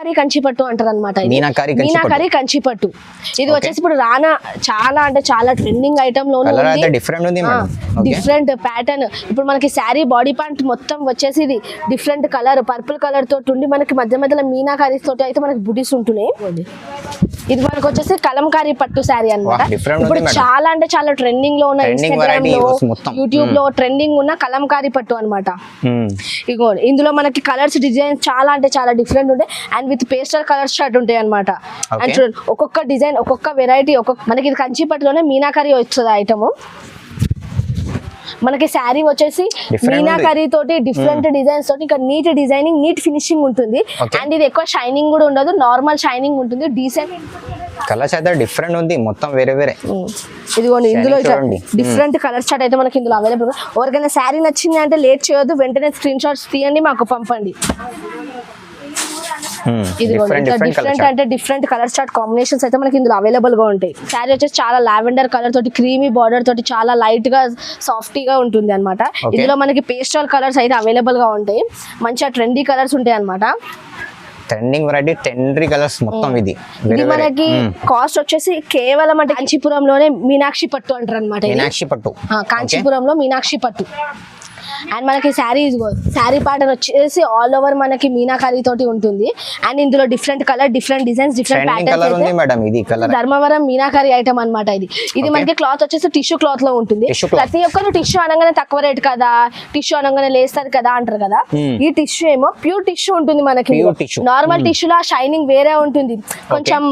Curry కంచిపట్టు అంటారు అనమాట మీనాకరి కంచిపట్టు. మీనాకరి కంచిపట్టు. ఇది వచ్చేసి ఇప్పుడు రానా చాలా అంటే చాలా ట్రెండింగ్ ఐటమ్లో డిఫరెంట్ ఉంది. మేడం ఓకే డిఫరెంట్ ప్యాటర్న్ ఇప్పుడు మనకి శారీ బాడీ పార్ట్ మొత్తం వచ్చేసి ఇది డిఫరెంట్ కలర్ పర్పుల్ కలర్ తోటి ఉండి మనకి మధ్య మధ్యలో మీనాకారీస్ తోటి అయితే మనకి బుటీస్ ఉంటున్నాయి. ఇది మనకు వచ్చేసి కలంకారీ పట్టు శారీ different ఇప్పుడు. చాలా అంటే చాలా ట్రెండింగ్లో ఉన్న ఇన్స్టాగ్రామ్లో. యూట్యూబ్లో ట్రెండింగ్ ఉన్న కలంకారీ పట్టు అన్నమాట మ్మ్. ఇగో ఇందులో మనకి కలర్స్ డిజైన్స్ చాలా అంటే చాలా డిఫరెంట్ ఉంటాయి and with pastel colours shirt ఉంటాయి అనమాట అండ్. చూడండి ఒక్కొక్క డిజైన్ ఒక్కొక్క వెరైటీ ఒక్కొక్క మనకి ఇది కంచిపట్టులోనే మీనాకరీ వస్తుంది ఐటమ్ మనకి శారీ వచ్చేసి మీనాకరీ తోటి డిఫరెంట్ డిజైన్స్ తోటి ఇంకా నీట్ డిజైనింగ్ నీట్ ఫినిషింగ్ ఉంటుంది. అండ్ ఇది ఎక్కువ షైనింగ్ కూడా ఉండదు నార్మల్ షైనింగ్ ఉంటుంది. డీసెంట్ కలర్స్ అయితే డిఫరెంట్ ఉంది మొత్తం వేరే వేరే. ఇదిగోండి ఇందులో. డిఫరెంట్ కలర్ చార్ట్ అయితే మనకి ఇందులో అవైలబుల్ ఎవరికైనా శారీ నచ్చింది అంటే లేట్ చేయొద్దు వెంటనే స్క్రీన్ షాట్స్ తీయండి మాకు పంపండి. ఇది డిఫరెంట్ అంటే డిఫరెంట్ కలర్ చార్ట్ కాంబినేషన్స్ అయితే మనకి ఇందులో అవైలబుల్గా ఉంటాయి. శారీ వచ్చేసి చాలా లావెండర్ కలర్ తోటి క్రీమీ బార్డర్ తోటి చాలా లైట్గా సాఫ్టీ గా ఉంటుంది అనమాట. ఇందులో మనకి పేస్టల్ కలర్స్ అయితే అవైలబుల్గా ఉంటాయి. మంచిగా ట్రెండీ కలర్స్ ఉంటాయి అనమాట ట్రెండింగ్ వెరైటీ టెండరీ కలర్స్ మొత్తం ఇది. ఇది వేరే మనకి కాస్ట్ వచ్చేసి కేవలం అంటే కాంచీపురంలోనే మీనాక్షి పట్టు అంటారు అనమాట మీనాక్షి పట్టు. ఆ, కాంచీపురంలో మీనాక్షి పట్టు. అండ్ మనకి శారీ శారీ ప్యాటర్న్ వచ్చేసి ఆల్ ఓవర్ మనకి మీనాకారి తోటి ఉంటుంది. అండ్ ఇందులో different colour different designs different colour Dharmavaram Meenakari item అన్నమాట ఇది. ఇది. మనకి క్లాత్ వచ్చేసి టిష్యూ క్లాత్లో ఉంటుంది. ప్రతి ఒక్కరు టిష్యూ అనగానే తక్కువ రేట్ కదా టిష్యూ అనగానే లేస్తారు కదా అంటారు కదా. Hmm. ఈ టిష్యూ ఏమో ప్యూర్ టిష్యూ ఉంటుంది మనకి. Pure tissue. నార్మల్ టిష్యూలో షైనింగ్ వేరే ఉంటుంది. కొంచెం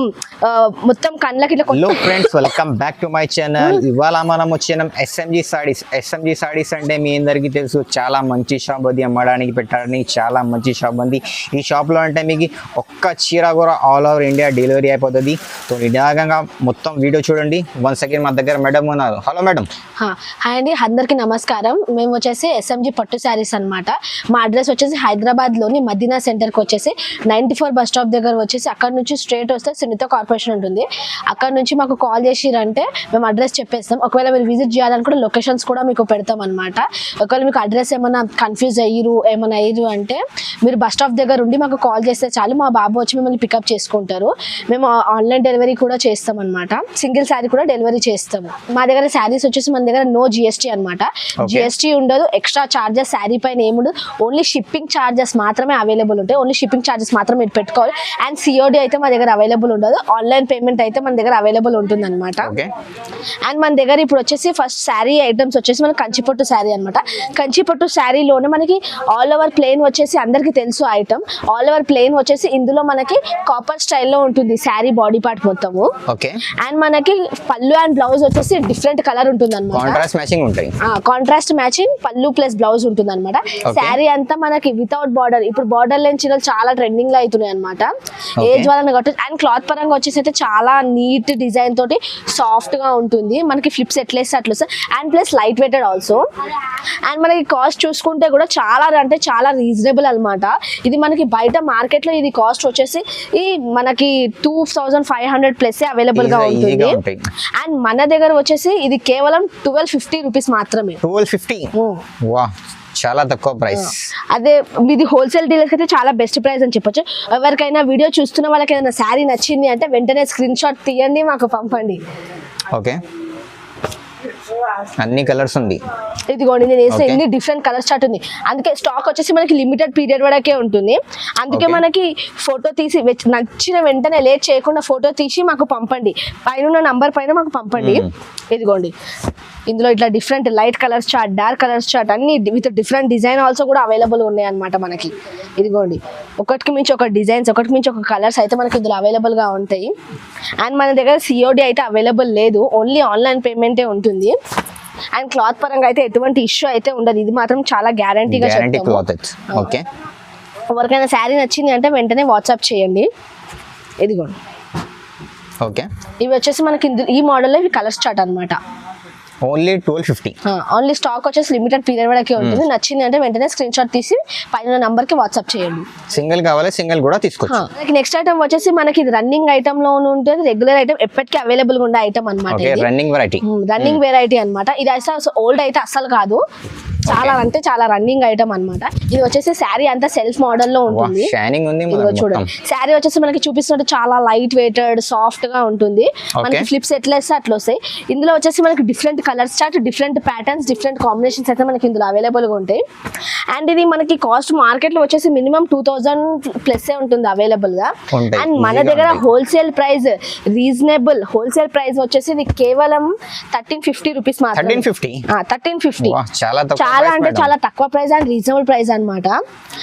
మొత్తం కళ్ళకి ఇట్లా friends welcome back to my channel ఇవాళ మనం వచ్చినాం ఎస్ఎంజి సాడీస్ ఎస్ఎంజి సాడీస్ అంటే మీ అందరికీ తెలుసు. చాలా మంచి షాప్ అది అమ్మడానికి పెట్టడానికి చాలా మంచి షాప్ ఉంది. ఈ షాప్లో అంటే మీకు ఒక్క చీర కూడా ఆల్ ఓవర్ ఇండియా డెలివరీ అయిపోతుంది. సో నిదానంగా మొత్తం వీడియో చూడండి. వన్ సెకండ్ మా దగ్గర మేడం ఉన్నారు. హలో మేడం హా, హాయ్ అండి. అందరికీ నమస్కారం. మేము వచ్చేసి ఎస్ఎంజి పట్టు శారీస్ అన్నమాట. మా అడ్రస్ వచ్చేసి హైదరాబాద్లోని మదీనా సెంటర్కి వచ్చేసి నైంటీ ఫోర్ బస్ స్టాప్ దగ్గర వచ్చేసి అక్కడ నుంచి స్ట్రేట్ వస్తే సునీత కార్పొరేషన్ ఉంటుంది. అక్కడ నుంచి మాకు కాల్ చేసిరంటే మేము అడ్రస్ చెప్పేస్తాం. ఒకవేళ మీరు విజిట్ చేయాలనుకుంటే లొకేషన్స్ కూడా మీకు పెడతాం అనమాట ఒకవేళ మీకు అడ్రస్ ఏమైనా కన్ఫ్యూజ్ అయ్యిరు ఏమైనా అయ్యిరు అంటే మీరు బస్ స్టాప్ దగ్గర ఉండి మాకు కాల్ చేస్తే చాలు మా బాబు వచ్చి మిమ్మల్ని పికప్ చేసుకుంటారు. మేము ఆన్లైన్ డెలివరీ కూడా చేస్తాం అనమాట సింగిల్ శారీ కూడా డెలివరీ చేస్తాము. మా దగ్గర శారీస్ వచ్చేసి మన దగ్గర నో జిఎస్టీ అనమాట. జిఎస్టీ ఉండదు ఎక్స్ట్రా చార్జెస్ శారీ పైన ఏముండదు. ఓన్లీ షిప్పింగ్ చార్జెస్ మాత్రమే అవైలబుల్ ఉంటాయి. ఓన్లీ షిప్పింగ్ చార్జెస్ మాత్రం మీరు పెట్టుకోవాలి. అండ్ సిఓడి అయితే మా దగ్గర అవైలబుల్ ఉండదు. ఆన్లైన్ పేమెంట్ అయితే మన దగ్గర అవైలబుల్ ఉంటుంది అనమాట అండ్ మన దగ్గర ఇప్పుడు వచ్చేసి ఫస్ట్ శారీ ఐటమ్స్ వచ్చేసి మన కంచిపట్టు శారీ అనమాట కంచిపట్టు శారీలోనే మనకి ఆల్ ఓవర్ ప్లేన్ వచ్చేసి అందరికీ తెలుసు ఐటమ్ ఆల్ ఓవర్ ప్లేన్ వచ్చేసి ఇందులో మనకి కాపర్ స్టైల్లో ఉంటుంది శారీ బాడీ పార్ట్ మొత్తము. అండ్ మనకి పళ్ళు అండ్ బ్లౌజ్ వచ్చేసి డిఫరెంట్ కలర్ ఉంటుంది అనమాట కాంట్రాస్ట్ మ్యాచింగ్ పళ్ళు ప్లస్ బ్లౌజ్ ఉంటుంది అనమాట. శారీ అంతా మనకి వితౌట్ బార్డర్ ఇప్పుడు బార్డర్ లేని చీరలు చాలా ట్రెండింగ్లో అవుతున్నాయి అనమాట. ఏజ్ వాళ్ళని కాబట్టి అండ్ క్లాత్ పరంగా వచ్చేసి అయితే చాలా నీట్ డిజైన్ తోటి సాఫ్ట్గా ఉంటుంది. మనకి ఫ్లిప్స్ ఎట్లా వేస్తే అట్లా and plus light weighted also and మనకి కాస్ట్ చూసుకుంటే కూడా చాలా అంటే చాలా రీజనబుల్ అన్నమాట. ఇది మనకి బయట మార్కెట్లో ఇది కాస్ట్ వచ్చేసి ఈ మనకి two thousand five hundred plus అవైలబుల్గా ఉంటుంది. అండ్ మన దగ్గర వచ్చేసి ఇది కేవలం ట్వెల్వ్ ఫిఫ్టీ రూపీస్ మాత్రమే. ట్వెల్వ్ ఫిఫ్టీ వా చాలా తక్కువ ప్రైస్ అదే మీది హోల్సేల్ డీలర్స్ అయితే చాలా బెస్ట్ ప్రైస్ అని చెప్పొచ్చు. ఎవరికైనా వీడియో చూస్తున్న వాళ్ళకి ఏదైనా శారీ నచ్చింది అంటే వెంటనే స్క్రీన్ షాట్ తీయండి మాకు పంపండి. ఓకే. అన్ని కలర్స్ ఉంది. ఇదిగోండి నేను వేసిన. ఇన్ని డిఫరెంట్ కలర్ చార్ట్ ఉంది. అందుకే స్టాక్ వచ్చేసి మనకి లిమిటెడ్ పీరియడ్ వరకే ఉంటుంది. అందుకే. మనకి ఫోటో తీసి నచ్చిన వెంటనే లేట్ చేయకుండా ఫోటో తీసి మాకు పంపండి. పైన నంబర్ పైన మాకు పంపండి. ఇదిగోండి. ఇందులో ఇట్లా different light colours chart dark colours chart అన్ని విత్ డిఫరెంట్ డిజైన్ ఆల్సో కూడా అవైలబుల్ ఉన్నాయి అనమాట మనకి. ఇదిగోండి. ఒకటికి మించి ఒక డిజైన్స్ ఒకటికి మించి ఒక కలర్స్ అయితే మనకి ఇందులో available గా ఉంటాయి. అండ్ మన దగ్గర సిఓడి అయితే అవైలబుల్ లేదు. ఓన్లీ ఆన్లైన్ పేమెంటే ఉంటుంది. అండ్ క్లాత్ పరంగా అయితే ఎటువంటి ఇష్యూ అయితే ఉండదు. ఇది మాత్రం చాలా గ్యారంటీగా ఓకే ఎవరికైనా శారీ నచ్చింది అంటే వెంటనే వాట్సాప్ చేయండి. ఇదిగోండి. ఓకే ఇవి వచ్చేసి మనకి ఈ మోడల్లో ఇవి కలర్స్ చార్ట్ అనమాట only twelve fifty. Only stock వచ్చేసి లిమిటెడ్ పీరియడ్ వరకే ఉంటుంది. నచ్చింది అంటే వెంటనే స్క్రీన్ షాట్ తీసి పైన నంబర్కి వాట్సాప్ చేయండి. సింగిల్ కావాలి సింగిల్ కూడా తీసుకోవచ్చు. నెక్స్ట్ ఐటమ్ వచ్చేసి మనకి ఇది రన్నింగ్ ఐటమ్లో ఉంటుంది. రెగ్యులర్ ఐటమ్ ఎప్పటికీ అవైలబుల్గా ఉండే ఐటమ్ అనమాట రన్నింగ్ వెరైటీ రన్నింగ్ వెరైటీ అన్నమాట. ఇది అయితే ఓల్డ్ అయితే అస్సలు కాదు. చాలా అంటే చాలా రన్నింగ్ ఐటమ్ అన్నమాట. ఇది వచ్చేసి శారీ అంతా సెల్ఫ్ మోడల్లో ఉంటుంది. షైనింగ్ ఉంది చూడండి శారీ వచ్చేసి మనకి చూపిస్తున్నట్టు చాలా లైట్ వెయిటెడ్ సాఫ్ట్గా ఉంటుంది. మనకి ఫ్లిప్స్ ఎట్లా వేస్తే అట్లా వస్తాయి. ఇందులో వచ్చేసి మనకి different colours chart different patterns different combinations అయితే మనకి ఇందులో అవైలబుల్గా ఉంటాయి. అండ్ ఇది మనకి కాస్ట్ మార్కెట్లో వచ్చేసి మినిమం టూ థౌసండ్ ప్లస్ ఉంటుంది అవైలబుల్గా. అండ్ మన దగ్గర. Wholesale price reasonable wholesale price వచ్చేసి ఇది కేవలం థర్టీన్ ఫిఫ్టీ రూపీస్ మాత్రమే. థర్టీన్ ఫిఫ్టీ చాలా చాలా అంటే. చాలా తక్కువ ప్రైస్ అండ్ రీజనబుల్ ప్రైస్ అన్నమాట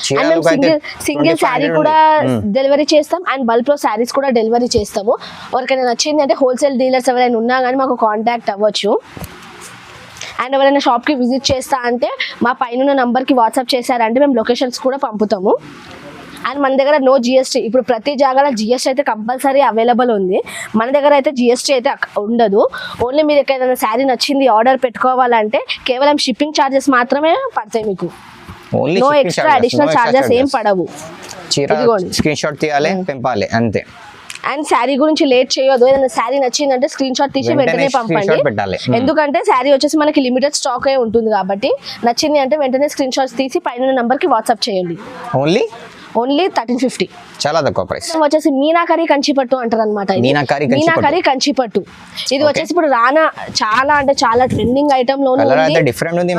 చీరలు అండ్ మేము సింగిల్ సింగిల్ 2500 శారీ. కూడా. డెలివరీ చేస్తాం అండ్ బల్క్లో శారీస్ కూడా డెలివరీ చేస్తాము ఎవరికైనా నచ్చింది అంటే హోల్సేల్ డీలర్స్ ఎవరైనా ఉన్నా కానీ మాకు కాంటాక్ట్ అవ్వచ్చు అండ్ ఎవరైనా షాప్కి విజిట్ చేస్తా అంటే మా పైన నంబర్కి వాట్సాప్ చేశారంటే మేము లొకేషన్స్ కూడా పంపుతాము అండ్ మన దగ్గర నో జిఎస్టీ ఇప్పుడు ప్రతి జాగాలో జిఎస్టీ అయితే కంపల్సరీ అవైలబుల్ ఉంది. మన దగ్గర అయితే జిఎస్టీ అయితే ఉండదు. ఓన్లీ మీరు ఎక్కడైనా శారీ నచ్చింది ఆర్డర్ పెట్టుకోవాలంటే కేవలం షిప్పింగ్ ఛార్జెస్ మాత్రమే పడతాయి మీకు. Only no extra additional charges ఏం పడవు. స్క్రీన్ షాట్ తీయాలి పెంపాలి అంతే. అండ్ శారీ గురించి లేట్ చేయొద్దు. ఏదైనా శారీ నచ్చిందంటే స్క్రీన్ షాట్ తీసి వెంటనే పంపండి. Hmm. ఎందుకంటే శారీ వచ్చేసి మనకి లిమిటెడ్ స్టాక్ ఉంటుంది కాబట్టి నచ్చింది అంటే వెంటనే స్క్రీన్ షాట్స్ తీసి పైన నంబర్కి వాట్సాప్ చేయండి. Only only thirteen fifty. చాలా తక్కువ ప్రైస్. వచ్చేసి మీనాకరి కంచిపట్టు అంటారు అనమాట మీనాకరి కంచిపట్టు. మీనాకరి కంచిపట్టు. ఇది వచ్చేసి ఇప్పుడు రానా చాలా అంటే చాలా ట్రెండింగ్ ఐటమ్ ఉంది. డిఫరెంట్ ఉంది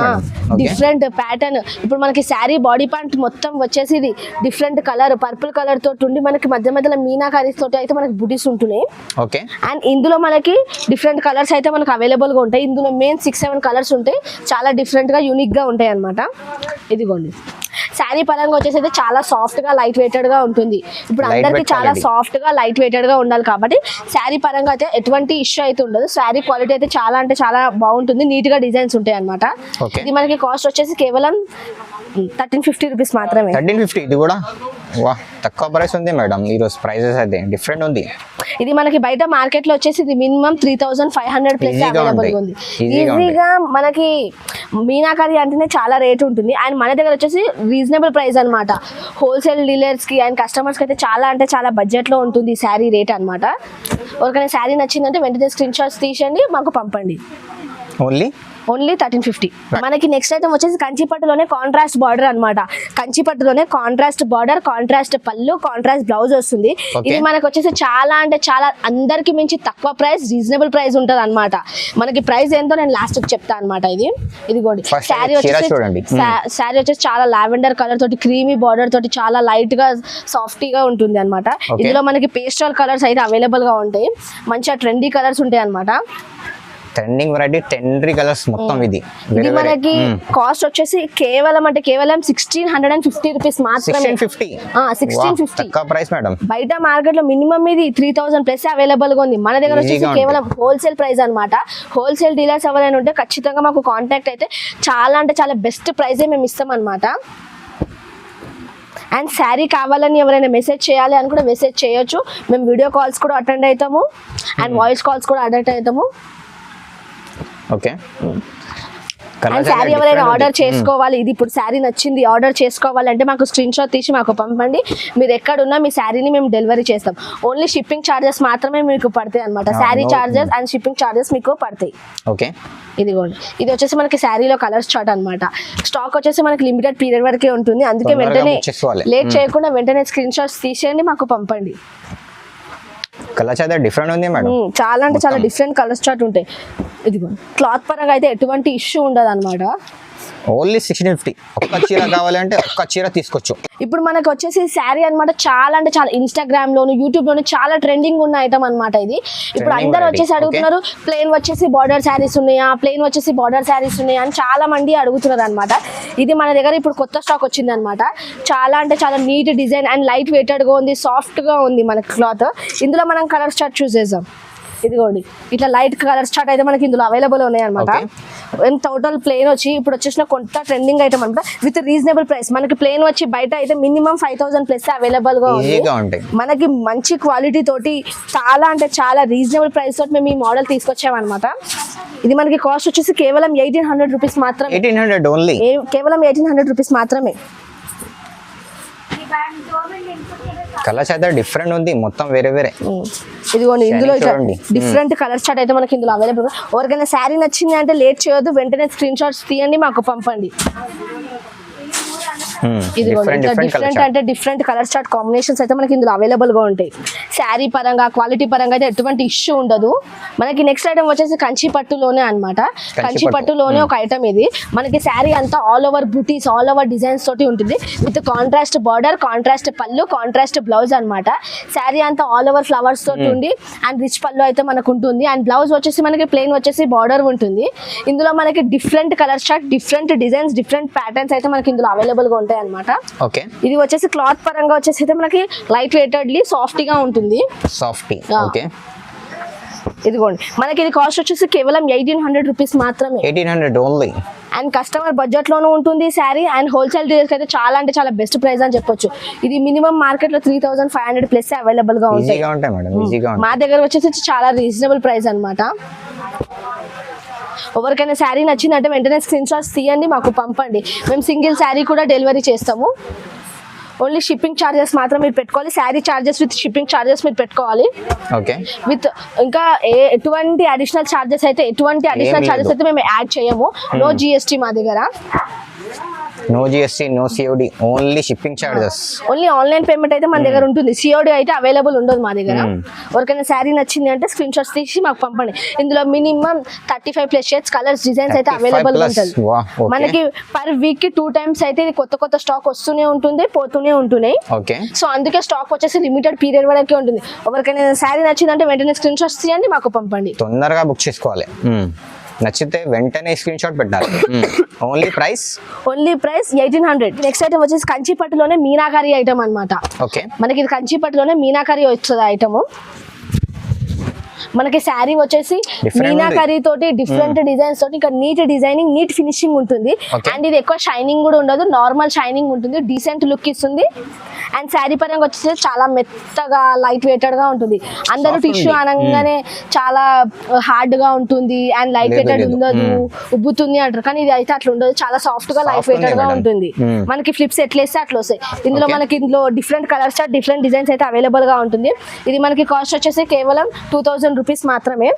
డిఫరెంట్ ప్యాటర్న్ ఇప్పుడు మనకి శారీ బాడీ పార్ట్ మొత్తం వచ్చేసి ఇది డిఫరెంట్ కలర్ పర్పుల్ కలర్ తోటి ఉండి మనకి మధ్య మధ్యలో మీనాకారీస్ తోటి అయితే మనకి బుటీస్ ఉంటున్నాయి. ఓకే అండ్ ఇందులో మనకి డిఫరెంట్ కలర్స్ అయితే మనకు available గా ఉంటాయి. ఇందులో మెయిన్ సిక్స్ సెవెన్ కలర్స్ ఉంటాయి చాలా different గా యూనిక్గా ఉంటాయి అనమాట ఇదిగోండి. శారీ పరంగా వచ్చేసి అయితే చాలా సాఫ్ట్గా లైట్ వెయిటెడ్గా ఉంటుంది. ఇప్పుడు అందరికి చాలా. సాఫ్ట్గా లైట్ వెయిటెడ్గా ఉండాలి కాబట్టి శారీ పరంగా అయితే ఎటువంటి ఇష్యూ అయితే ఉండదు. శారీ క్వాలిటీ అయితే చాలా అంటే చాలా బాగుంటుంది. నీట్గా డిజైన్స్ ఉంటాయి అనమాట. ఇది మనకి కాస్ట్ వచ్చేసి కేవలం థర్టీన్ ఫిఫ్టీ రూపీస్ మాత్రమే. థర్టీన్ ఫిఫ్టీ ఇది కూడా? వా తక్కువ ప్రైస్ ఉంది మేడం. ఈరోజు ప్రైజెస్ అయితే డిఫరెంట్ ఉంది. ఇది మనకి బయట మార్కెట్లో వచ్చేసి ఇది minimum three thousand five hundred plus available. ఉంది. ఈజీగా మనకి మీనాకరి అంటేనే చాలా రేట్ ఉంటుంది. అండ్ మన దగ్గర వచ్చేసి రీజనబుల్ ప్రైస్ అన్నమాట. హోల్సేల్ డీలర్స్కి అండ్ కస్టమర్స్కి అయితే చాలా అంటే చాలా బడ్జెట్లో ఉంటుంది శారీ రేట్ అన్నమాట. ఎవరికైనా శారీ నచ్చిందంటే వెంటనే స్క్రీన్ షాట్స్ తీసండి మాకు పంపండి. ఓన్లీ ఓన్లీ థర్టీన్ ఫిఫ్టీ మనకి నెక్స్ట్ ఐటమ్ వచ్చేసి కంచిపట్టులోనే కాంట్రాస్ట్ బార్డర్ అన్నమాట. కంచిపట్టులోనే కాంట్రాస్ట్ బార్డర్ కాంట్రాస్ట్ పళ్ళు కాంట్రాస్ట్ బ్లౌజ్ వస్తుంది. ఇది మనకు వచ్చేసి చాలా అంటే చాలా అందరికి మించి తక్కువ ప్రైస్ రీజనబుల్ ప్రైస్ ఉంటుంది అనమాట మనకి ప్రైస్ ఏంటో నేను లాస్ట్ చెప్తా అనమాట ఇది. ఇదిగోండి. శారీ వచ్చేసి. శారీ వచ్చేసి చాలా లావెండర్ కలర్ తోటి క్రీమీ బార్డర్ తోటి చాలా లైట్గా సాఫ్టీగా ఉంటుంది అనమాట. ఇందులో మనకి పేస్టల్ కలర్స్ అయితే అవైలబుల్గా ఉంటాయి. మంచిగా ట్రెండీ కలర్స్ ఉంటాయి అనమాట ట్రెండింగ్ వెరైటీ టెండరీ కలర్స్ మొత్తం ఇది. మనకి కాస్ట్ వచ్చేసి కేవలం అంటే కేవలం sixteen hundred and fifty rupees మాత్రమే. Fifty sixteen fifty price madam. బయట మార్కెట్లో మినిమం ఇది త్రీ థౌసండ్ ప్లస్ అవైలబుల్గా ఉంది. మన దగ్గర వచ్చేసి కేవలం హోల్సేల్ ప్రైస్ అన్నమాట. హోల్సేల్ డీలర్స్ ఎవరైనా ఉంటే ఖచ్చితంగా మాకు కాంటాక్ట్ అయితే చాలా అంటే చాలా బెస్ట్ ప్రైజే మేము ఇస్తాం అనమాట అండ్ శారీ కావాలని ఎవరైనా మెసేజ్ చేయాలి అని కూడా మెసేజ్ చేయొచ్చు. మేము వీడియో కాల్స్ కూడా అటెండ్ అవుతాము. అండ్ వాయిస్ కాల్స్ కూడా అటెండ్ అవుతాము. ఓకే. శారీ ఎవరైనా ఆర్డర్ చేసుకోవాలి. ఇది ఇప్పుడు శారీ నచ్చింది ఆర్డర్ చేసుకోవాలంటే మాకు స్క్రీన్ షాట్ తీసి మాకు పంపండి. మీరు ఎక్కడున్నా మీ శారీని మేము డెలివరీ చేస్తాం. ఓన్లీ షిప్పింగ్ ఛార్జెస్ మాత్రమే మీకు పడతాయి అనమాట sari no. Charges and shipping charges మీకు పడతాయి. ఓకే. ఇదిగోండి. ఇది వచ్చేసి మనకి శారీలో కలర్స్ చార్ట్ అన్నమాట. స్టాక్ వచ్చేసి మనకి లిమిటెడ్ పీరియడ్ వరకే ఉంటుంది. అందుకే వెంటనే. లేట్. చేయకుండా వెంటనే స్క్రీన్ షాట్స్ తీసేయండి మాకు పంపండి. కలర్స్ అయితే డిఫరెంట్ ఉంది మేడం చాలా అంటే చాలా. డిఫరెంట్ కలర్స్ చార్ట్ ఉంటాయి. ఇదిగోండి క్లాత్ పరంగా అయితే ఎటువంటి ఇష్యూ ఉండదు అనమాట ఓన్లీ సిక్స్టీన్ ఫిఫ్టీ ఒక్క చీర కావాలంటే ఒక్క చీర తీసుకోవచ్చు. ఇప్పుడు మనకు వచ్చేసి శారీ అన్నమాట చాలా అంటే చాలా ఇన్స్టాగ్రామ్ లోను యూట్యూబ్ లోను చాలా ట్రెండింగ్ ఉన్న ఐటమ్ అన్నమాట ఇది. ఇప్పుడు అందరు వచ్చేసి అడుగుతున్నారు ప్లేన్ వచ్చేసి బార్డర్ శారీస్ ఉన్నాయా? ప్లేన్ వచ్చేసి బార్డర్ శారీస్ ఉన్నాయా? అని చాలా మంది అడుగుతున్నారు అనమాట ఇది మన దగ్గర ఇప్పుడు కొత్త స్టాక్ వచ్చింది అనమాట చాలా అంటే చాలా నీట్ డిజైన్ అండ్ లైట్ వెయిటెడ్గా ఉంది సాఫ్ట్గా ఉంది మనకి క్లాత్ ఇందులో మనం కలర్ చార్ట్ చూస్ చేద్దాం. ఇదిగోండి. ఇట్లా లైట్ కలర్ చార్ట్ అయితే మనకి ఇందులో అవైలబుల్ ఉన్నాయి అనమాట టోటల్ ప్లేన్ వచ్చి ఇప్పుడు వచ్చేసిన కొంత ట్రెండింగ్ ఐటమ్ అనమాట విత్ రీజనబుల్ ప్రైస్ మనకి ప్లేన్ వచ్చి బయట అయితే మినిమం ఫైవ్ థౌసండ్ ప్లస్ అవైలబుల్గా ఉంది. మనకి మంచి క్వాలిటీ తోటి చాలా అంటే చాలా రీజనబుల్ ప్రైస్ తోటి మేము ఈ మోడల్ తీసుకొచ్చామన్నమాట. ఇది మనకి కాస్ట్ వచ్చేసి కేవలం ఎయిటీన్ హండ్రెడ్ రూపీస్ మాత్రమే. ఎయిటీన్ హండ్రెడ్ ఓన్లీ ఏ- కేవలం ఎయిటీన్ హండ్రెడ్ రూపీస్ మాత్రమే. కలర్స్ అయితే డిఫరెంట్ ఉంది. మొత్తం వేరే వేరే. ఇదిగోండి ఇందులో. డిఫరెంట్ కలర్ చార్ట్ అయితే మనకి ఇందులో అవైలబుల్ ఎవరికైనా శారీ నచ్చింది అంటే లేట్ చేయొద్దు వెంటనే స్క్రీన్ షాట్స్ తీయండి మాకు పంపండి. ఇది డిఫరెంట్ అంటే డిఫరెంట్ కలర్ చార్ట్ కాంబినేషన్స్ అయితే మనకి ఇందులో అవైలబుల్గా ఉంటాయి. శారీ పరంగా క్వాలిటీ పరంగా అయితే ఎటువంటి ఇష్యూ ఉండదు. మనకి నెక్స్ట్ ఐటమ్ వచ్చేసి కంచి పట్టులోనే అన్నమాట. కంచి పట్టు. పట్టులోనే ఒక ఐటమ్ ఇది. మనకి శారీ అంతా ఆల్ ఓవర్ బూటీస్ ఆల్ ఓవర్ డిజైన్స్ తోటి ఉంటుంది. విత్ కాంట్రాస్ట్ బార్డర్ కాంట్రాస్ట్ పళ్ళు కాంట్రాస్ట్ బ్లౌజ్ అన్నమాట. శారీ అంతా ఆల్ ఓవర్ ఫ్లవర్స్ తోటి ఉండి అండ్ రిచ్ పళ్ళు అయితే మనకు ఉంటుంది. అండ్ బ్లౌజ్ వచ్చేసి మనకి ప్లెయిన్ వచ్చేసి బార్డర్ ఉంటుంది. ఇందులో మనకి different colour chart different designs different patterns అయితే మనకి ఇందులో అవైలబుల్గా ఉంటాయి అన్నమాట ఓకే. ఇది వచ్చేసి క్లాత్ పరంగా వచ్చేసి అయితే మనకి లైట్ వెయిటెడ్లీ సాఫ్ట్గా ఉంటుంది. సాఫ్టీ. ఓకే. ఇదిగోండి. మనకి ఇది కాస్ట్ వచ్చేసి కేవలం ఎయిటీన్ హండ్రెడ్ రూపీస్ మాత్రమే. Eighteen hundred only and customer budget లోనూ ఉంటుంది శారీ. అండ్ హోల్సేల్ డీలర్స్ అయితే చాలా అంటే చాలా బెస్ట్ ప్రైస్ అని చెప్పొచ్చు. ఇది మినిమం మార్కెట్లో three thousand five hundred plus అవైలబుల్గా ఉంటాయి. మా దగ్గర వచ్చేసి చాలా రీజనబుల్ ప్రైస్ అన్నమాట. ఎవరికైనా శారీ నచ్చిందంటే వెంటనే స్క్రీన్ షాట్స్ తీయండి మాకు పంపండి. మేము సింగిల్ శారీ కూడా డెలివరీ చేస్తాము. ఓన్లీ షిప్పింగ్ ఛార్జెస్ మాత్రం మీరు పెట్టుకోవాలి. Sari charges with shipping charges మీరు పెట్టుకోవాలి. ఓకే. విత్ ఇంకా ఏ ఎటువంటి అడిషనల్ ఛార్జెస్ అయితే ఎటువంటి అడిషనల్. ఛార్జెస్ అయితే మేము యాడ్ చేయము. నో జిఎస్టీ మా దగ్గర. No GST no COD only shipping charges only online payment అయితే మన దగ్గర ఉంటుంది. సిఓడి అయితే అవైలబుల్ ఉండదు మా దగ్గర. Hmm. ఎవరికైనా శారీ నచ్చింది అంటే స్క్రీన్ షాట్స్ తీసి మాకు పంపండి. ఇందులో minimum thirty five plus shades colours designs అయితే 35 అవైలబుల్. ఉంటుంది. మనకి పర్ వీక్కి టూ టైమ్స్ అయితే కొత్త కొత్త స్టాక్ వస్తూనే ఉంటుంది పోతూనే ఉంటున్నాయి. ఓకే సో అందుకే స్టాక్ వచ్చేసి లిమిటెడ్ పీరియడ్ వరకే ఉంటుంది. ఎవరికైనా శారీ నచ్చిందంటే వెంటనే స్క్రీన్ షాట్స్ తీయండి మాకు పంపండి. తొందరగా బుక్ చేసుకోవాలి. మ్మ్. నచ్చితే వెంటనే స్క్రీన్ షాట్ పెట్టాలి. Only price only price eighteen hundred next item వచ్చేసి కంచి పట్టులోనే మీనాకారి ఐటమ్ అన్నమాట. ఓకే మనకి ఇది కంచి పట్టులోనే మీనాకరీ వస్తుంది ఐటమ్ మనకి శారీ వచ్చేసి. మీనాకరీ తోటి డిఫరెంట్ డిజైన్స్ తోటి ఇంకా నీట్ డిజైనింగ్ నీట్ ఫినిషింగ్ ఉంటుంది. అండ్ ఇది ఎక్కువ షైనింగ్ కూడా ఉండదు. నార్మల్ షైనింగ్ ఉంటుంది. డీసెంట్ లుక్ ఇస్తుంది. అండ్ శారీ పరంగా వచ్చేసి చాలా మెత్తగా లైట్ వెయిటెడ్గా ఉంటుంది అందరూ టిష్యూ. అనగానే చాలా హార్డ్గా ఉంటుంది అండ్ లైట్ వెయిటెడ్. ఉండదు. ఉబ్బుతుంది అంటారు కానీ ఇది అయితే అట్లా ఉండదు చాలా సాఫ్ట్గా లైట్ Soft ఉంది వెయిటెడ్గా మేడం. ఉంటుంది. మనకి ఫ్లిప్స్ ఎట్లా వేస్తే అట్లా వస్తాయి ఇందులో. మనకి ఇందులో డిఫరెంట్ కలర్స్ డిఫరెంట్ డిజైన్స్ అయితే అవైలబుల్గా ఉంటుంది ఇది మనకి కాస్ట్ వచ్చేసి కేవలం టూ థౌజండ్ రూపీస్ మాత్రమే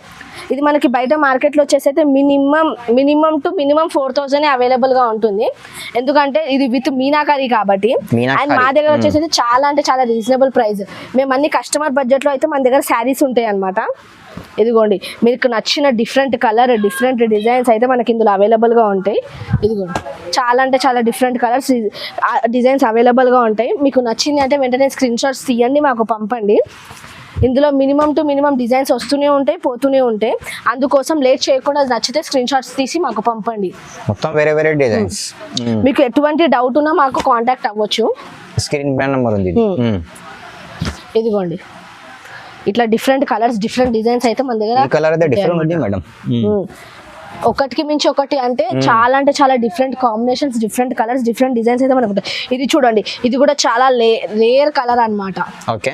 ఇది మనకి బయట మార్కెట్లో వచ్చేసి అయితే minimum minimum to minimum four thousand అవైలబుల్గా ఉంటుంది ఎందుకంటే ఇది విత్ మీనాకరీ కాబట్టి. అండ్ మా దగ్గర వచ్చేసి అయితే చాలా అంటే చాలా రీజనబుల్ ప్రైస్ మేము అన్ని కస్టమర్ బడ్జెట్లో అయితే మన దగ్గర శారీస్ ఉంటాయి అన్నమాట. ఇదిగోండి మీకు నచ్చిన డిఫరెంట్ కలర్ డిఫరెంట్ డిజైన్స్ అయితే మనకి ఇందులో అవైలబుల్గా ఉంటాయి. ఇదిగోండి చాలా అంటే చాలా డిఫరెంట్ కలర్స్ డిజైన్స్ అవైలబుల్గా ఉంటాయి. మీకు నచ్చింది అంటే వెంటనే స్క్రీన్ షాట్స్ తీయండి మాకు పంపండి. ఇందులో మినిమం టు మినిమం డిజైన్స్ వస్తూనే ఉంటాయి పోతూనే ఉంటాయి. అందుకోసం లేట్ చేయకుండా నచ్చితే స్క్రీన్ షాట్స్ తీసి మాకు పంపండి. మొత్తం వేరే వేరే డిజైన్స్ మీకు ఎటువంటి డౌట్ ఉన్నా మాకు కాంటాక్ట్ అవ్వచ్చు. స్క్రీన్ పైన నెంబర్ ఉంది ఇది. ఇదిగోండి. ఇట్లా డిఫరెంట్ కలర్స్ డిఫరెంట్ డిజైన్స్ అయితే మన దగ్గర ఈ కలర్ అయితే డిఫరెంట్ ఉంది మేడం. ఉమ్. ఒకటికి మించి ఒకటి అంటే చాలా అంటే చాలా different combinations different colours different designs అయితే మనకు ఉంటాయి. ఇది చూడండి. ఇది కూడా చాలా రేర్ కలర్ అన్నమాట. Okay.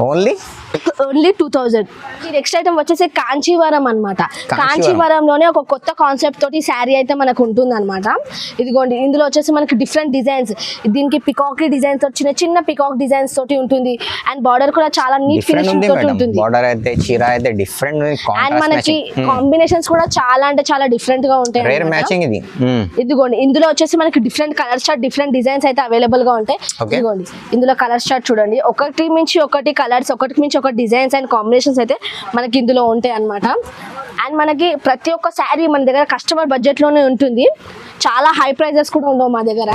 Only only two thousand. ఈ నెక్స్ట్ ఐటమ్ వచ్చేసి కాంచీవరం అన్నమాట. కాంచీవరం. కాంచీవరంలోనే ఒక కొత్త కాన్సెప్ట్ తోటి శారీ అయితే మనకు ఉంటుంది అనమాట ఇదిగోండి ఇందులో వచ్చేసి మనకి డిఫరెంట్ డిజైన్స్ దీనికి పికాక్ డిజైన్స్ చిన్న చిన్న పికాక్ డిజైన్స్ తోటి ఉంటుంది. అండ్ బార్డర్ కూడా చాలా నీట్ ఫినిషింగ్ తోటి ఉంటుంది. బార్డర్ అయితే చీర అయితే డిఫరెంట్ అండ్ మనకి కాంబినేషన్స్ కూడా చాలా అంటే చాలా డిఫరెంట్గా ఉంటాయి రేర్ అన్నమాట. మ్యాచింగ్ ఇది. మ్మ్. ఇదిగోండి ఇందులో వచ్చేసి మనకి different colour chart different designs అయితే అవైలబుల్గా ఉంటాయి. ఇదిగోండి ఇందులో కలర్ చార్ట్ చూడండి. ఒకటి మించి ఒకటి కలర్స్ ఒకటి మించి ఒక డిజైన్స్ అండ్ కాంబినేషన్స్ అయితే మనకి ఇందులో ఉంటాయి అన్నమాట. అండ్ మనకి ప్రతి ఒక్క శారీ మన దగ్గర కస్టమర్ బడ్జెట్లోనే ఉంటుంది. చాలా హై ప్రైజెస్ కూడా ఉండవు మా దగ్గర.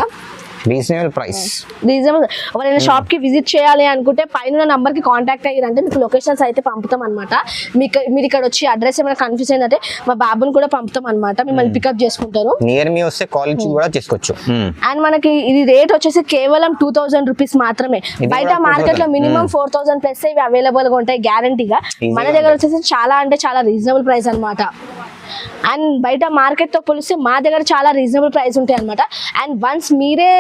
రీజనబుల్ ప్రైస్ రీజనబుల్ ఎవరైనా షాప్కి విజిట్ చేయాలి అనుకుంటే పైన నంబర్కి కాంటాక్ట్ అయ్యారంటే మీకు లొకేషన్స్ అయితే పంపుతాం అనమాట మీకు మీరు ఇక్కడ వచ్చి అడ్రస్ ఏమైనా కన్ఫ్యూజ్ అయిందంటే మా బాబుని కూడా పంపుతాం అనమాట మిమ్మల్ని పికప్ చేసుకుంటారు. నియర్ మీ వస్తే కాలేజ్ కూడా తీసుకోవచ్చు మ్మ్. అండ్ మనకి ఇది రేట్ వచ్చేసి కేవలం టూ థౌసండ్ రూపీస్ మాత్రమే. బయట కూడా మార్కెట్లో 2000. మినిమం ఫోర్ థౌసండ్ ప్లస్ ఇవి అవైలబుల్గా ఉంటాయి గ్యారంటీగా మన దగ్గర. వచ్చేసి చాలా అంటే చాలా రీజనబుల్ ప్రైస్ అన్నమాట. అండ్ బయట మార్కెట్తో పోలిస్తే మా దగ్గర చాలా రీజనబుల్ ప్రైస్ ఉంటాయి అనమాట అండ్ వన్స్ మీరే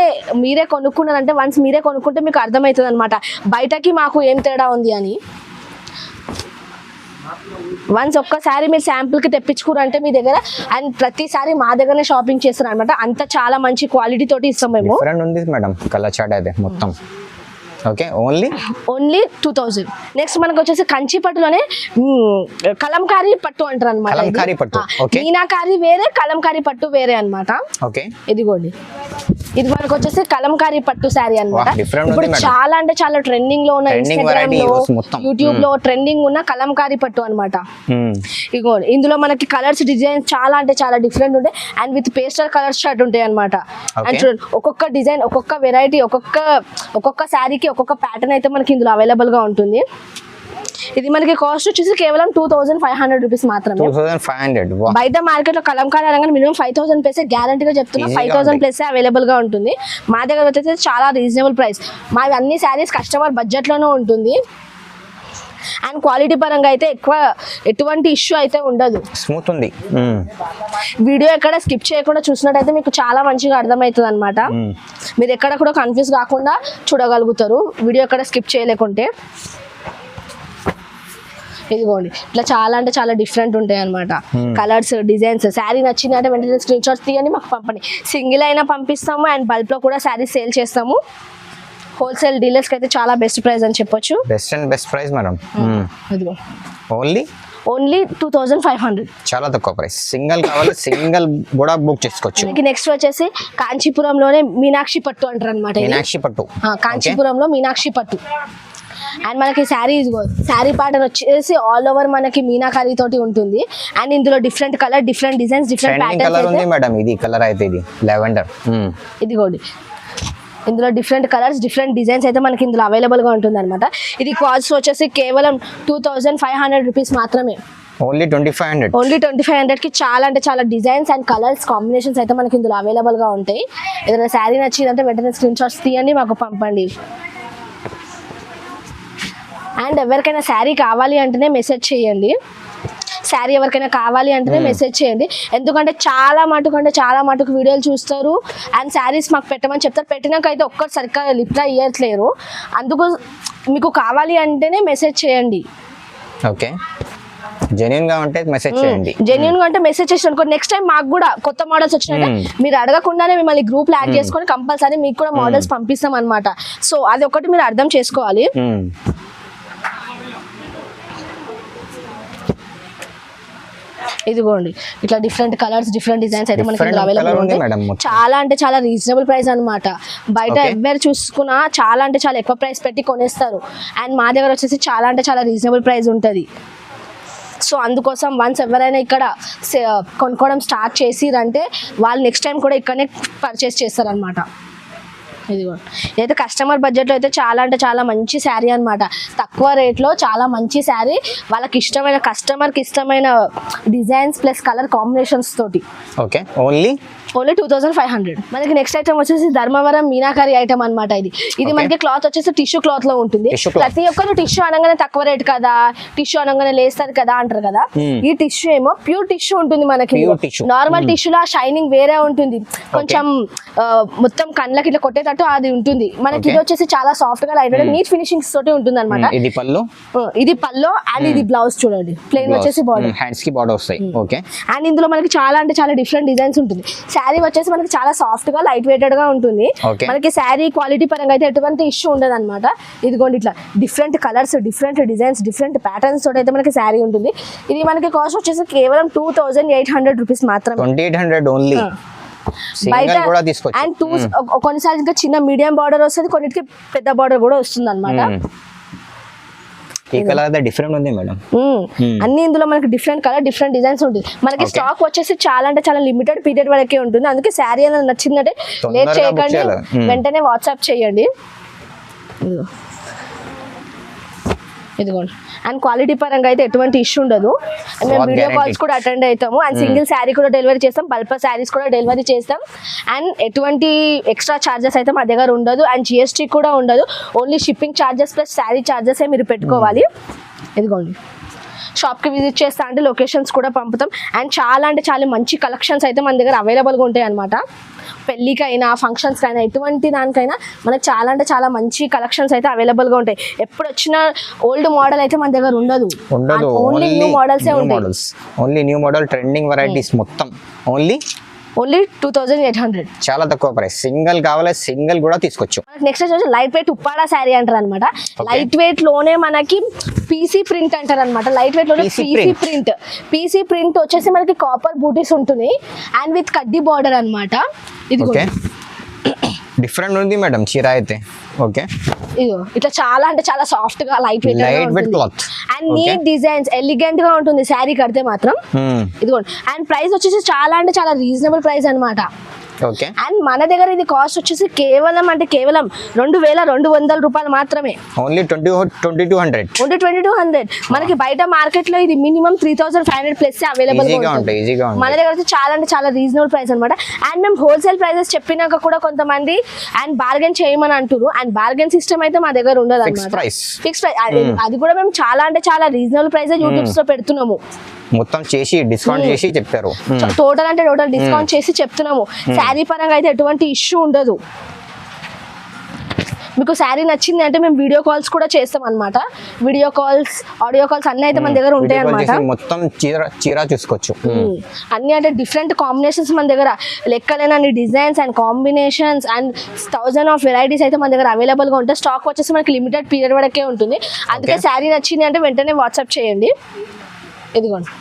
మీరే కొనుక్కున్నారంటే వన్స్ మీరే కొనుక్కుంటే మీకు అర్థమవుతుంది అనమాట బయటకి మాకు ఏం తేడా ఉంది అని. వన్స్ ఒక్కసారి మీరు శాంపుల్కి తెప్పించుకురంటే మీ దగ్గర అండ్ ప్రతిసారి మా దగ్గరనే షాపింగ్ చేస్తారు అనమాట అంత చాలా మంచి క్వాలిటీ తోటి ఇస్తాం మేము. ఉంది మేడం కలర్ చాట్ అయితే మొత్తం. Okay only only two thousand next మనకు వచ్చేసి కంచి పట్టులోనే కలంకారీ పట్టు అంటారు అనమాట కలంకారీ పట్టు. మీనాకారి వేరే కలంకారీ పట్టు వేరే అన్నమాట. ఓకే ఇదిగోండి. ఇది మనకు వచ్చేసి కలంకారీ పట్టు శారీ ఉంది ఇప్పుడు. చాలా అంటే చాలా ట్రెండింగ్లో ఉన్న ఇన్స్టాగ్రామ్లో. యూట్యూబ్లో ట్రెండింగ్ ఉన్న కలంకారీ పట్టు అన్నమాట. Hmm. ఇగోండి ఇందులో మనకి కలర్స్ డిజైన్ చాలా అంటే చాలా డిఫరెంట్ ఉంటాయి. And with pastel colour shirt ఉంటాయి అనమాట అండ్. చూడండి ఒక్కొక్క డిజైన్ ఒక్కొక్క వెరైటీ ఒక్కొక్క ఒక్కొక్క శారీకి ఒక్కొక్క ప్యాటర్న్ అయితే మనకి ఇందులో అవైలబుల్గా ఉంటుంది. ఇది మనకి కాస్ట్ వచ్చేసి కేవలం two thousand five hundred rupees మాత్రమే. బయట మార్కెట్లో కలంకారీ అనగానే మినిమం ఫైవ్ థౌసండ్ ప్లస్ చెప్తున్నా Easy గా ఫైవ్ థౌసండ్. ప్లస్ అవైలబుల్గా ఉంటుంది. మా దగ్గర వచ్చేసి చాలా రీజనబుల్ ప్రైస్ మావి అన్ని శారీస్ కస్టమర్ బడ్జెట్లోనే ఉంటుంది. అండ్ క్వాలిటీ పరంగా అయితే ఎక్కువ ఎటువంటి ఇష్యూ అయితే ఉండదు. స్మూత్ ఉంది. Hmm. వీడియో ఎక్కడ స్కిప్ చేయకుండా చూసినట్టయితే మీకు చాలా మంచిగా అర్థమవుతుంది అనమాట Hmm. మీరు ఎక్కడ కూడా కన్ఫ్యూజ్ కాకుండా చూడగలుగుతారు. వీడియో ఎక్కడ స్కిప్ చేయలేకుంటే. ఇదిగోండి. ఇట్లా చాలా అంటే చాలా డిఫరెంట్ ఉంటాయి అనమాట కలర్స్ డిజైన్స్ శారీ నచ్చిందంటే వెంటనే స్క్రీన్ షాట్స్ తీయండి మాకు పంపండి. సింగిల్ అయినా పంపిస్తాము అండ్ బల్క్లో కూడా శారీ సేల్ చేస్తాము. హోల్సేల్ డీలర్స్కి అయితే చాలా బెస్ట్ ప్రైస్ అని చెప్పొచ్చు. Best and best price madam ఇదిగో. Only only two thousand five hundred చాలా తక్కువ ప్రైస్ సింగిల్ కావాలి సింగిల్ కూడా బుక్ చేసుకోవచ్చు. మనకి నెక్స్ట్ వచ్చేసి కాంచీపురంలోనే మీనాక్షి పట్టు అంటారు అనమాట మీనాక్షి పట్టు. కాంచీపురంలో మీనాక్షి పట్టు. అండ్ మనకి శారీ శారీ ప్యాటర్న్ వచ్చేసి ఆల్ ఓవర్ మనకి మీనాకారి తోటి ఉంటుంది. అండ్ ఇందులో different colour different designs different colour ఉంది మేడం ఇది. కలర్ అయితే ఇది. లెవెండర్ ఇదిగోండి. ఇందులో డిఫరెంట్ కలర్స్ డిఫరెంట్ డిజైన్స్ అయితే మనకి ఇందులో అవైలబుల్గా ఉంటుంది అనమాట ఇది కాస్ట్ వచ్చేసి కేవలం two thousand five hundred rupees మాత్రమే. Only twenty five hundred only twenty five హండ్రెడ్కి చాలా అంటే చాలా డిజైన్స్ అండ్ కలర్స్ కాంబినేషన్స్ అయితే మనకి ఇందులో అవైలబుల్గా ఉంటాయి. ఏదైనా శారీ నచ్చిందంటే వెంటనే స్క్రీన్ షాట్స్ తీయండి మాకు పంపండి. అండ్ ఎవరికైనా శారీ కావాలి అంటేనే మెసేజ్ చేయండి. శారీ ఎవరికైనా కావాలి అంటేనే మెసేజ్ చేయండి. ఎందుకంటే చాలా మటుకు అంటే చాలా మటుకు వీడియోలు చూస్తారు. అండ్ శారీస్ మాకు పెట్టమని చెప్తారు. పెట్టినాక అయితే ఒక్కరు సరిగ్గా రిప్లై ఇవ్వట్లేరు అందుకు మీకు కావాలి అంటేనే మెసేజ్ చేయండి. ఓకే జెన్యున్గా ఉంటే మెసేజ్ చేయండి. జెన్యున్గా అంటే మెసేజ్ చేసి అనుకో నెక్స్ట్ టైం మాకు కూడా కొత్త మోడల్స్ వచ్చినట్టే Hmm. మీరు అడగకుండానే మిమ్మల్ని గ్రూప్లో యాడ్ చేసుకొని కంపల్సరీ మీకు కూడా మోడల్స్ పంపిస్తాం అనమాట సో అది ఒకటి మీరు అర్థం చేసుకోవాలి. ఇదిగోండి. ఇట్లా డిఫరెంట్ కలర్స్ డిఫరెంట్ డిజైన్స్ అయితే మనకి అవైలబుల్ ఉంటాయి. చాలా అంటే చాలా రీజనబుల్ ప్రైస్ అన్నమాట. బయట. ఎవరు చూసుకున్నా చాలా అంటే చాలా ఎక్కువ ప్రైస్ పెట్టి కొనేస్తారు. అండ్ మా దగ్గర వచ్చేసి చాలా అంటే చాలా రీజనబుల్ ప్రైస్ ఉంటుంది. సో అందుకోసం వన్స్ ఎవరైనా ఇక్కడ కొనుక్కోవడం స్టార్ట్ చేసిరంటే వాళ్ళు నెక్స్ట్ టైం కూడా ఇక్కడనే పర్చేస్ చేస్తారనమాట ఇదిగో. ఇదైతే కస్టమర్ బడ్జెట్లో అయితే చాలా అంటే చాలా మంచి శారీ అన్నమాట. తక్కువ రేట్లో చాలా మంచి శారీ. వాళ్ళకి ఇష్టమైన కస్టమర్కి ఇష్టమైన డిజైన్స్ ప్లస్ కలర్ కాంబినేషన్స్ తోటి. Okay only only two thousand five hundred. మనకి నెక్స్ట్ ఐటమ్ వచ్చేసి ధర్మవరం మీనాకారి ఐటమ్ అన్నమాట ఇది. ఇది. మనకి క్లాత్ వచ్చేసి టిష్యూ క్లాత్లో ఉంటుంది. ప్రతి ఒక్కరు టిష్యూ అనగానే తక్కువ రేట్ కదా టిష్యూ అనగానే లేస్తారు కదా అంటారు కదా. Hmm. ఈ టిష్యూ ఏమో ప్యూర్ టిష్యూ ఉంటుంది మనకి. Pure tissue. నార్మల్ టిష్యూలో షైనింగ్ వేరే ఉంటుంది. కొంచెం మొత్తం కళ్ళకి ఇట్లా కొట్టేటట్టు అది ఉంటుంది. మనకి. ఇది వచ్చేసి చాలా సాఫ్ట్గా లైట్ నీట్ ఫినిషింగ్స్ తోటి ఉంటుంది అనమాట ఇది పళ్ళు? ఇది పల్లో అండ్ ఇది బ్లౌజ్ చూడండి. ప్లెయిన్ వచ్చేసి బాడీ హ్యాండ్స్కి బార్డర్ వస్తాయి. ఓకే అండ్ ఇందులో మనకి చాలా అంటే చాలా డిఫరెంట్ డిజైన్స్ ఉంటుంది. శారీ వచ్చేసి మనకి చాలా సాఫ్ట్గా లైట్ వెయిటెడ్గా ఉంటుంది. మనకి శారీ క్వాలిటీ పరంగా అయితే ఎటువంటి ఇష్యూ ఉండదు అనమాట ఇదిగోండి ఇట్లా different colours different designs different patterns తోటి అయితే మనకి శారీ ఉంటుంది. ఇది మనకి కాస్ట్ వచ్చేసి కేవలం two thousand eight hundred rupees మాత్రమే. ట్వంటీ ఎయిట్ హండ్రెడ్ ఓన్లీ తీసుకోవచ్చు అండ్ టూ కొన్నిసార్లు ఇంకా చిన్న మీడియం బార్డర్ వస్తుంది కొన్నిటికి పెద్ద బార్డర్ కూడా వస్తుంది అనమాట Hmm. ఈ కలర్ అయితే డిఫరెంట్ ఉంది మేడం. అన్ని ఇందులో మనకి డిఫరెంట్ కలర్ డిఫరెంట్ డిజైన్స్ ఉంటుంది మనకి. స్టాక్ వచ్చేసి చాలా అంటే చాలా లిమిటెడ్ పీరియడ్ వరకే ఉంటుంది అందుకే శారీ అనేది నచ్చిందంటే లేట్ చేయకండి. వెంటనే వాట్సాప్ చేయండి. ఇదిగోండి. అండ్ క్వాలిటీ పరంగా అయితే ఎటువంటి ఇష్యూ ఉండదు. And మేము వీడియో కాల్స్. కూడా అటెండ్ అవుతాము. అండ్ సింగిల్ శారీ కూడా డెలివరీ చేస్తాం. పల్ప శారీస్ కూడా డెలివరీ చేస్తాం. అండ్ ఎటువంటి ఎక్స్ట్రా ఛార్జెస్ అయితే మా దగ్గర ఉండదు. అండ్ జిఎస్టీ కూడా ఉండదు. Only shipping charges plus sari charges మీరు పెట్టుకోవాలి. ఇదిగోండి. షాప్కి విజిట్ చేస్తా అంటే లొకేషన్స్ కూడా పంపుతాం. అండ్ చాలా అంటే చాలా మంచి కలెక్షన్స్ అయితే మన దగ్గర అవైలబుల్గా ఉంటాయి అనమాట పెళ్ళికైనా ఫంక్షన్స్కి అయినా ఎటువంటి దానికైనా మనకు చాలా అంటే చాలా మంచి కలెక్షన్స్ అయితే అవైలబుల్గా ఉంటాయి. ఎప్పుడు వచ్చిన ఓల్డ్ మోడల్ అయితే మన దగ్గర ఉండదు. ఉండదు. ఓన్లీ న్యూ మోడల్సే ఉంటాయి. Only new model trending varieties మొత్తం. Only only two thousand eight hundred. చాలా తక్కువ ప్రైస్. సింగిల్ కావాలి సింగిల్ కూడా తీసుకోవచ్చు నెక్స్ట్ వచ్చేసి లైట్ వెయిట్ ఉప్పాడ శారీ అంటారు అనమాట లైట్ వెయిట్లోనే మనకి పీసీ ప్రింట్ అంటారు అనమాట లైట్ వెయిట్లోనే పీసీ. ప్రింట్ పీసీ ప్రింట్ వచ్చేసి మనకి కాపర్ బూటీస్ ఉంటుంది. అండ్ విత్ కడ్డీ బార్డర్ అనమాట ఇది డిఫరెంట్ ఉంది మేడం చీర అయితే. ఓకే. ఇదిగో ఇట్లా చాలా అంటే చాలా సాఫ్ట్గా light weight light weight cloth and neat designs ఎలిగెంట్గా ఉంటుంది. శారీ కడితే మాత్రం. ఇదిగోండి. అండ్ ప్రైస్ వచ్చేసి చాలా అంటే చాలా రీజనబుల్ ప్రైస్ అన్నమాట. అండ్ మన దగ్గర ఇది కాస్ట్ వచ్చేసి కేవలం అంటే కేవలం రెండు వేల రెండు వందల రూపాయలు మాత్రమే. Only twenty twenty two hundred only twenty two hundred మనకి బయట మార్కెట్లో ఇది minimum three thousand five hundred plus available మన దగ్గర అయితే చాలా అంటే చాలా రీజనబుల్ ప్రైస్ అనమాట అండ్ మేము హోల్సేల్ ప్రైసెస్ చెప్పినాక కూడా కొంతమంది అండ్ బార్గెన్ చేయమని అంటారు అండ్ బార్గెన్ సిస్టమ్ అయితే మా దగ్గర ఉండదు అనమాట ఫిక్స్ ప్రైస్ అది కూడా మేము చాలా అంటే చాలా రీజనబుల్ ప్రైస్ యూట్యూబ్స్లో పెడుతున్నాము. మొత్తం చేసి డిస్కౌంట్ చేసి చెప్పారు. టోటల్ అంటే టోటల్ డిస్కౌంట్ చేసి చెప్తున్నాము. శారీ పరంగా అయితే ఎటువంటి ఇష్యూ ఉండదు. మీకు శారీ నచ్చింది అంటే మేము వీడియో కాల్స్ కూడా చేస్తాం అనమాట వీడియో కాల్స్ ఆడియో కాల్స్ అన్నీ అయితే మన దగ్గర ఉంటాయి అనమాట మొత్తం చీర చీర చూసుకోవచ్చు. అన్ని అంటే డిఫరెంట్ కాంబినేషన్స్ మన దగ్గర. లెక్కలేనన్ని designs and combinations and thousand of varieties అయితే మన దగ్గర available గా ఉంటాయి. స్టాక్ వచ్చేసి మనకి లిమిటెడ్ పీరియడ్ వరకే ఉంటుంది. అందుకే. శారీ నచ్చింది అంటే వెంటనే వాట్సాప్ చేయండి. ఇదిగోండి.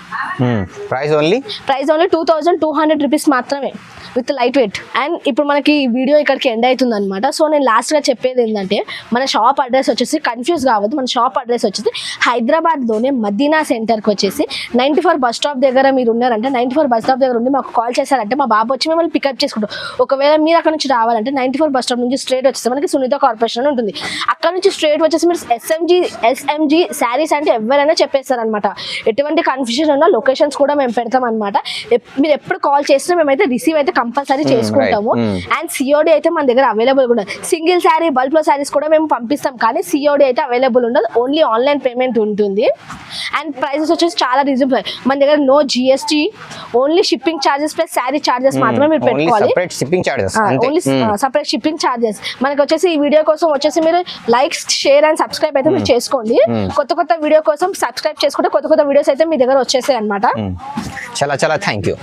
Price only price only two thousand two hundred rupees మాత్రమే. With light weight. అండ్ ఇప్పుడు మనకి వీడియో ఇక్కడికి ఎండ్ అవుతుంది అనమాట సో నేను లాస్ట్గా చెప్పేది ఏంటంటే మన షాప్ అడ్రస్ వచ్చేసి కన్ఫ్యూజ్ కావద్దు. మన షాప్ అడ్రస్ వచ్చేసి హైదరాబాద్లోనే మదీనా సెంటర్కి వచ్చేసి నైంటీ ఫోర్ బస్ స్టాప్ దగ్గర మీరు ఉన్నారంటే నైంటీ ఫోర్ బస్ స్టాప్ దగ్గర ఉండి మాకు కాల్ చేశారంటే మా బాబు వచ్చి మిమ్మల్ని పికప్ చేసుకుంటాం ఒకవేళ మీరు అక్కడ నుంచి రావాలంటే నైంటీ ఫోర్ బస్ స్టాప్ నుంచి స్ట్రేట్ వచ్చేసి మనకి సునీత కార్పొరేషన్ అని ఉంటుంది. అక్కడ నుంచి స్ట్రేట్ వచ్చేసి మీరు ఎస్ఎంజీ ఎస్ఎంజీ శారీస్ అంటే ఎవరైనా చెప్పేస్తారనమాట ఎటువంటి కన్ఫ్యూజన్ ఉన్నా లొకేషన్స్ కూడా మేము పెడతాం అనమాట మీరు ఎప్పుడు కాల్ చేసినా మేమైతే రిసీవ్ అయితే కంపల్సరీ చేసుకుంటాము. Right. Mm. అండ్ సిఓడి అయితే మన దగ్గర అవైలబుల్ కూడా సింగిల్ శారీ బల్క్లో శారీస్ కూడా మేము పంపిస్తాం. కానీ సిఓడి అయితే అవైలబుల్ ఉండదు. ఓన్లీ ఆన్లైన్ పేమెంట్ ఉంటుంది. అండ్ ప్రైసెస్ వచ్చేసి చాలా రీజనబుల్ మన దగ్గర no GST only shipping charges plus sari charges మాత్రమే మీరు పెట్టుకోవాలి. ఓన్లీ సపరేట్ షిప్పింగ్ చార్జెస్ మనకి వచ్చేసి ఈ వీడియో కోసం వచ్చేసి మీరు లైక్ షేర్ అండ్ సబ్స్క్రైబ్ అయితే మీరు చేసుకోండి. కొత్త కొత్త వీడియో కోసం సబ్స్క్రైబ్ చేసుకుంటే కొత్త కొత్త వీడియోస్ అయితే మీ దగ్గర వచ్చేసాయి అనమాట చాలా చాలా థ్యాంక్ యూ